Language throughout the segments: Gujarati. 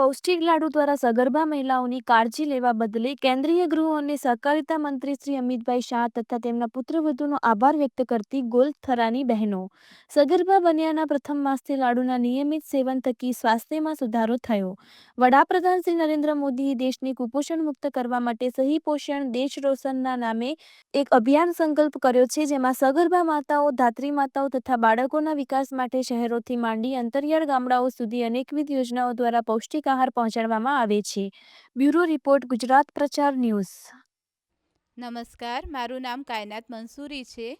પૌષ્ટિક લાડુ દ્વારા સગર્ભા મહિલાઓની કાળજી લેવા બદલે કેન્દ્રીય ગૃહ અને સહકારિતા મંત્રી શ્રી અમિતભાઈ શાહ તથા તેમના પુત્રવધુનો આભાર વ્યક્ત કરતી ગોલ થરાની બહેનો. સગર્ભા બન્યાના પ્રથમ માસથી લાડુના નિયમિત સેવન થકી સ્વાસ્થ્યમાં સુધારો થયો. વડાપ્રધાન શ્રી નરેન્દ્ર મોદીએ દેશને કુપોષણ મુક્ત કરવા માટે સહી પોષણ, દેશ રોશનના નામે એક અભિયાન સંકલ્પ કર્યો છે, જેમાં સગર્ભા માતાઓ, ધાત્રી માતાઓ તથા બાળકોના વિકાસ માટે શહેરોથી માંડી અંતરિયાળ ગામડાઓ સુધી અનેકવિધ યોજનાઓ દ્વારા પૌષ્ટિક આહાર પહોંચાડવામાં આવે છે. બ્યુરો રિપોર્ટ, ગુજરાત પ્રચાર ન્યૂઝ. નમસ્કાર, મારું નામ કાયનાત મંસૂરી છે.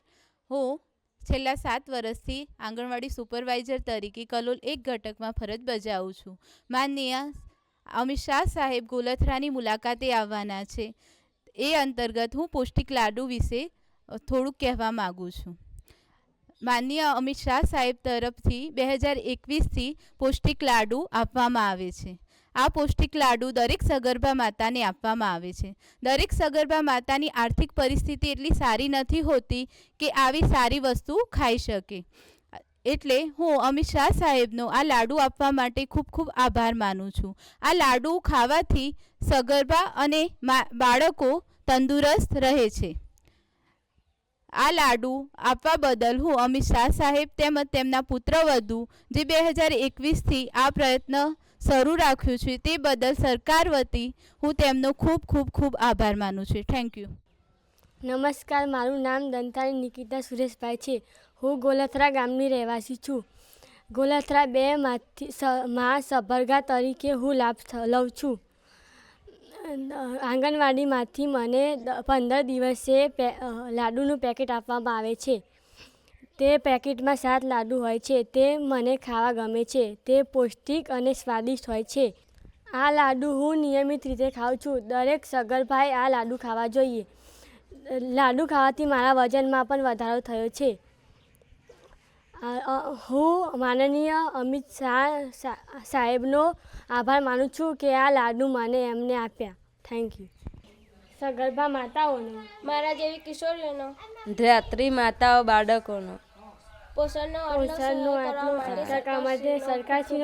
હું છેલ્લા સાત વર્ષથી આંગણવાડી સુપરવાઇઝર તરીકે કલોલ એક ઘટકમાં ફરજ બજાવું છું. માનનીય અમિત શાહ સાહેબ ગોલથરાની મુલાકાતે આવવાના છે. એ અંતર્ગત હું પૌષ્ટિક લાડુ વિશે થોડુંક કહેવા માગું છું. માનનીય અમિત શાહ સાહેબ તરફથી બે હજાર એકવીસથી પૌષ્ટિક લાડુ આપવામાં આવે છે. આ પૌષ્ટિક લાડુ દરેક સગર્ભા માતાને આપવામાં આવે છે. દરેક સગર્ભા માતાની આર્થિક પરિસ્થિતિ એટલી સારી નથી હોતી કે આવી સારી વસ્તુ ખાઈ શકે. એટલે હું અમિત શાહ સાહેબનો આ લાડુ આપવા માટે ખૂબ ખૂબ આભાર માનું છું. આ લાડુ ખાવાથી સગર્ભા અને બાળકો તંદુરસ્ત રહે છે. આ લાડુ આપવા બદલ હું અમિત શાહ સાહેબ તેમજ તેમના પુત્રવધુ જે બે હજાર એકવીસથી આ પ્રયત્ન શરૂ રાખ્યું છે તે બદલ સરકાર વતી હું તેમનો ખૂબ ખૂબ ખૂબ આભાર માનું છું. થેન્ક યુ નમસ્કાર, મારું નામ દંતાળી નિકિતા સુરેશભાઈ છે. હું ગોલથરા ગામની રહેવાસી છું. ગોલથરા બે માંથી સ- તરીકે હું લાભ લઉં છું. આંગણવાડીમાંથી મને પંદર દિવસે લાડુનું પેકેટ આપવામાં આવે છે. તે પેકેટમાં સાત લાડુ હોય છે. તે મને ખાવા ગમે છે. તે પૌષ્ટિક અને સ્વાદિષ્ટ હોય છે. આ લાડુ હું નિયમિત રીતે ખાઉં છું. દરેક સગર્ભાઈ આ લાડુ ખાવા જોઈએ. લાડુ ખાવાથી મારા વજનમાં પણ વધારો થયો છે. હું માનનીય અમિત શાહ સાહેબનો આભાર માનું છું કે આ લાડુ મને એમને આપ્યા. થેન્ક યુ સગર્ભા માતાઓનો. મારા જેવી કિશોરીઓનો. ધાત્રી માતાઓ બાળકોનો. પોષણનો આટલો પોષણનું માટે સરકાર સરકારશ્રીનો